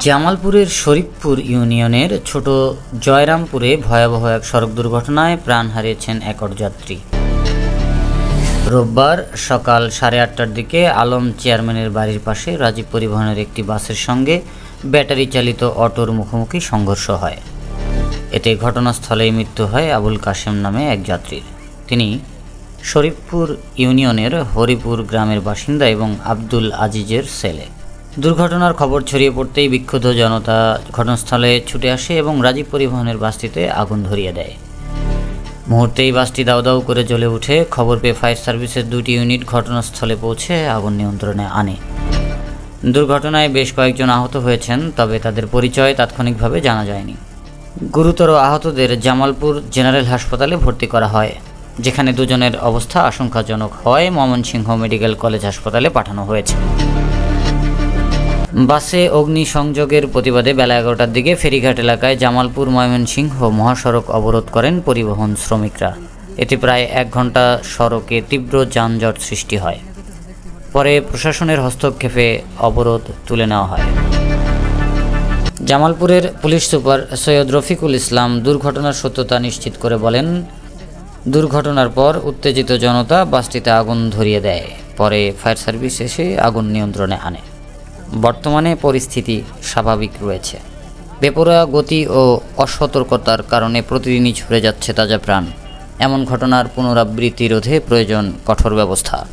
জামালপুরের শরীফপুর ইউনিয়নের ছোট জয়রামপুরে ভয়াবহ এক সড়ক দুর্ঘটনায় প্রাণ হারিয়েছেন এক যাত্রী। রোববার সকাল সাড়ে আটটার দিকে আলম চেয়ারম্যানের বাড়ির পাশে রাজীব পরিবহনের একটি বাসের সঙ্গে ব্যাটারি চালিত অটোর মুখোমুখি সংঘর্ষ হয়। এতে ঘটনাস্থলেই মৃত্যু হয় আবুল কাশেম নামে এক যাত্রীর। তিনি শরীফপুর ইউনিয়নের হরিপুর গ্রামের বাসিন্দা এবং আব্দুল আজিজের ছেলে। দুর্ঘটনার খবর ছড়িয়ে পড়তেই বিক্ষুব্ধ জনতা ঘটনাস্থলে ছুটে আসে এবং রাজীব পরিবহনের বাসটিতে আগুন ধরিয়ে দেয়। মুহূর্তেই বাসটি দাউ দাউ করে জ্বলে উঠে খবর পেয়ে ফায়ার সার্ভিসের দুটি ইউনিট ঘটনাস্থলে পৌঁছে আগুন নিয়ন্ত্রণে আনে। দুর্ঘটনায় বেশ কয়েকজন আহত হয়েছেন, তবে তাদের পরিচয় তাৎক্ষণিকভাবে জানা যায়নি। গুরুতর আহতদের জামালপুর জেনারেল হাসপাতালে ভর্তি করা হয়, যেখানে দুজনের অবস্থা আশঙ্কাজনক হয় ময়মনসিংহ মেডিকেল কলেজ হাসপাতালে পাঠানো হয়েছে। বাসে অগ্নিসংযোগের প্রতিবাদে বেলা এগারোটার দিকে ফেরিঘাট এলাকায় জামালপুর ময়মনসিংহ মহাসড়ক অবরোধ করেন পরিবহন শ্রমিকরা। এতে প্রায় এক ঘণ্টা সড়কে তীব্র যানজট সৃষ্টি হয়। পরে প্রশাসনের হস্তক্ষেপে অবরোধ তুলে নেওয়া হয়। জামালপুরের পুলিশ সুপার সৈয়দ রফিকুল ইসলাম দুর্ঘটনার সত্যতা নিশ্চিত করে বলেন, দুর্ঘটনার পর উত্তেজিত জনতা বাসটিতে আগুন ধরিয়ে দেয়, পরে ফায়ার সার্ভিস এসে আগুন নিয়ন্ত্রণে আনে। বর্তমানে পরিস্থিতি স্বাভাবিক রয়েছে। বেপরোয়া গতি ও অসতর্কতার কারণে প্রতিদিনই ছুড়ে যাচ্ছে তাজা প্রাণ। এমন ঘটনার পুনরাবৃত্তি রোধে প্রয়োজন কঠোর ব্যবস্থা।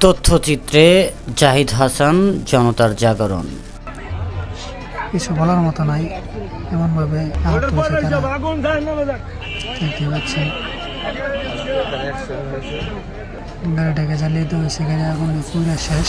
তথ্যচিত্রে জাহিদ হাসান, জনতার জাগরণ। কিছু বলার মতো নাই। এমনভাবে আহত হয়েছে তারা। দেখতে পাচ্ছেন। গাড়িটাকে জ্বালিয়ে দিয়েছে গাড়ি আগুন পুরো শেষ।